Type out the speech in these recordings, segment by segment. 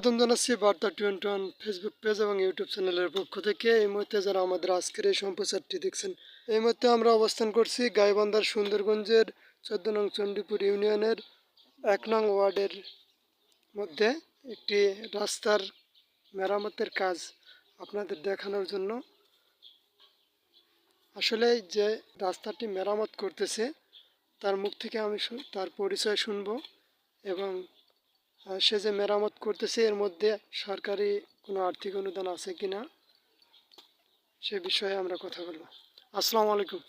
স্বাগতম জানাচ্ছি Barta twenty one Facebook page এবং ইউটিউব চ্যানেলের পক্ষ থেকে। এই মুহূর্তে যারা আমাদের আজকের এই সম্প্রচারটি দেখছেন, এই মুহূর্তে আমরা অবস্থান করছি গাইবান্ধার সুন্দরগঞ্জের চোদ্দ নং চণ্ডীপুর ইউনিয়নের এক নং ওয়ার্ডের মধ্যে একটি রাস্তার মেরামতের কাজ আপনাদের দেখানোর জন্য। আসলে যে রাস্তাটি মেরামত করতেছে, তার মুখ থেকে আমি তার পরিচয় শুনব এবং সে যে মেরামত করতেছে, এর মধ্যে সরকারি কোনো আর্থিক অনুদান আছে কিনা, সে বিষয়ে আমরা কথা বলব। আসসালামু আলাইকুম।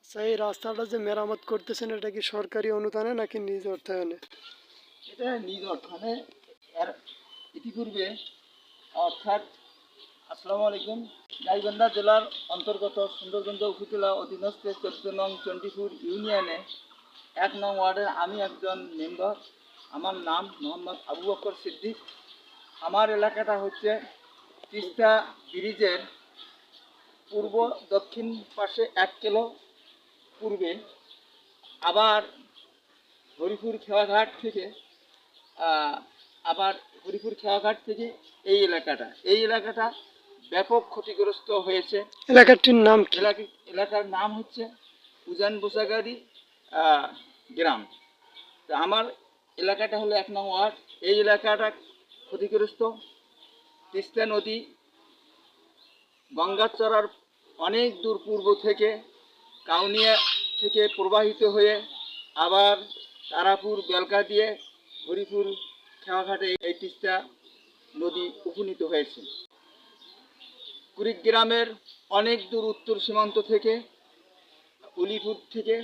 আচ্ছা এই রাস্তাটা যে মেরামত করতেছেন, এটা কি সরকারি অনুদানে নাকি নিজ অর্থায়নে? এটা নিজ অর্থানে এর ইতিপূর্বে, অর্থাৎ, আসসালামু আলাইকুম, গাইবান্ধা জেলার অন্তর্গত সুন্দরগঞ্জ উপজেলা অধীনস্থ চোদ্দ নং চণ্ডীপুর ইউনিয়নে এক নং ওয়ার্ডের আমি একজন মেম্বার। আমার নাম মোহাম্মদ আবু বকর সিদ্দিক। আমার এলাকাটা হচ্ছে তিস্তা ব্রিজের পূর্ব দক্ষিণ পাশে এক কিলো পূর্বে। আবার হরিপুর খেয়াঘাট থেকে আবার হরিপুর খেয়াঘাট থেকে এই এলাকাটা। এই এলাকাটা ব্যাপক ক্ষতিগ্রস্ত হয়েছে। এলাকাটির নাম এলাকার নাম হচ্ছে উজান বোসাগারি গ্রাম। তো আমার এলাকাটা হলো এক নং ওয়ার্ড। এই এলাকাটা ক্ষতিগ্রস্ত। তিস্তা নদী গঙ্গাচড়ার অনেক দূর পূর্ব থেকে কাউনিয়া থেকে প্রবাহিত হয়ে আবার তারাপুর বেলকা দিয়ে হরিপুর খেয়াঘাটে এই তিস্তা নদী উপনীত হয়েছে। কুড়িগ্রামের অনেক দূর উত্তর সীমান্ত থেকে, উলিপুর থেকে,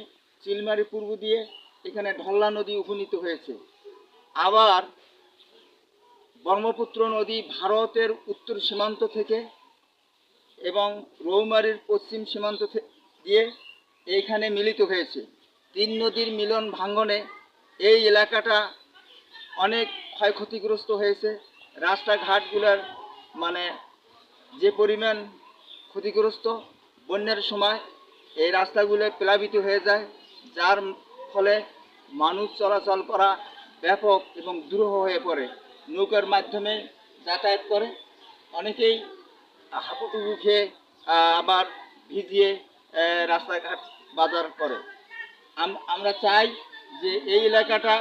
চিলমারি পূর্ব দিয়ে এখানে ঢল্লা নদী উপনীত হয়েছে। আবার ব্রহ্মপুত্র নদী ভারতের উত্তর সীমান্ত থেকে এবং রৌমারির পশ্চিম সীমান্ত দিয়ে এইখানে মিলিত হয়েছে। তিন নদীর মিলন ভাঙ্গনে এই এলাকাটা অনেক ক্ষয়ক্ষতিগ্রস্ত হয়েছে। রাস্তাঘাটগুলোর মানে যে পরিমাণ ক্ষতিগ্রস্ত, বন্যার সময় এই রাস্তাগুলো প্লাবিত হয়ে যায়, যার ফলে মানুষ চলাচল করা ব্যাপক এবং দুরূহ হয়ে পড়ে। নৌকার মাধ্যমে যাতায়াত করে। অনেকেই হাঁপুটুকু খেয়ে আবার ভিজিয়ে রাস্তাঘাট বাজার করে। আমরা চাই যে এই এলাকাটা,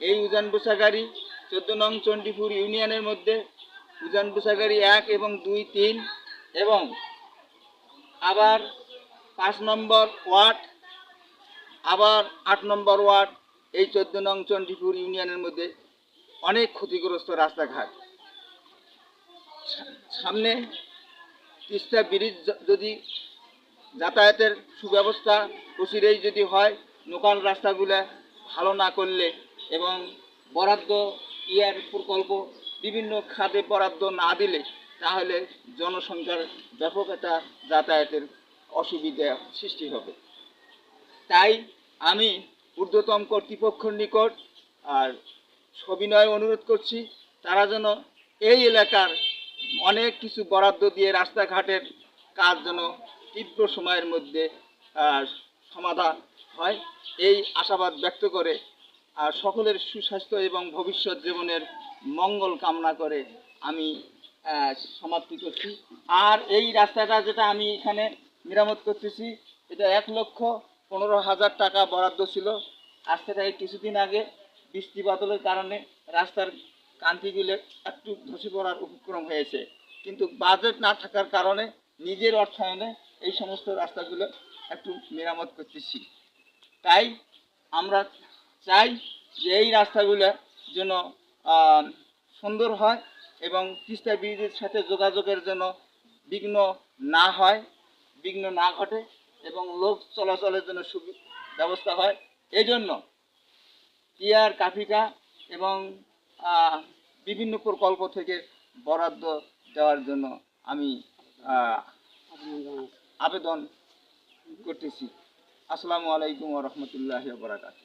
এই উজান বোসাগারি চোদ্দ নং চণ্ডীপুর ইউনিয়নের মধ্যে উজান বোসাগারি এক এবং দুই তিন এবং আবার পাঁচ নম্বর ওয়ার্ড আবার আট নম্বর ওয়ার্ড, এই চোদ্দ নং চণ্ডীপুর ইউনিয়নের মধ্যে অনেক ক্ষতিগ্রস্ত রাস্তাঘাট। সামনে তিস্তা ব্রিজ যদি যাতায়াতের সুব্যবস্থা প্রচুরেই যদি হয়, লোকাল রাস্তাগুলো ভালো না করলে এবং বরাদ্দ ইয়ার প্রকল্প বিভিন্ন খাতে বরাদ্দ না দিলে, তাহলে জনসংখ্যার ব্যাপক একটা যাতায়াতের অসুবিধা সৃষ্টি হবে। তাই আমি ঊর্ধ্বতম কর্তৃপক্ষের নিকট আর সবিনয় অনুরোধ করছি, তারা যেন এই এলাকার অনেক কিছু বরাদ্দ দিয়ে রাস্তাঘাটের কাজ যেন তীব্র সময়ের মধ্যে সমাধান হয়। এই আশাবাদ ব্যক্ত করে আর সকলের সুস্বাস্থ্য এবং ভবিষ্যৎ জীবনের মঙ্গল কামনা করে আমি সমাপ্তি করছি। আর এই রাস্তাটা যেটা আমি এখানে মেরামত করতেছি, এটা এক লক্ষ পনেরো হাজার টাকা বরাদ্দ ছিল। আজ থেকে কিছুদিন আগে বৃষ্টি বাদলের কারণে রাস্তার কান্তিগুলো একটু ধসে পড়ার উপক্রম হয়েছে। কিন্তু বাজেট না থাকার কারণে নিজের অর্থায়নে এই সমস্ত রাস্তাগুলো একটু মেরামত করতেছি। তাই আমরা চাই যে এই রাস্তাগুলো যেন সুন্দর হয় এবং তিস্তা ব্রিজের সাথে যোগাযোগের জন্য বিঘ্ন না হয়, বিঘ্ন না ঘটে। এবং লোক চলাচলের জন্য ব্যবস্থা হয়। এই জন্য টিয়ার, কাফিকা এবং বিভিন্ন প্রকল্প থেকে বরাদ্দ দেওয়ার জন্য আমি আবেদন করতেছি। আসসালামু আলাইকুম রহমতুল্লাহ বরাকাত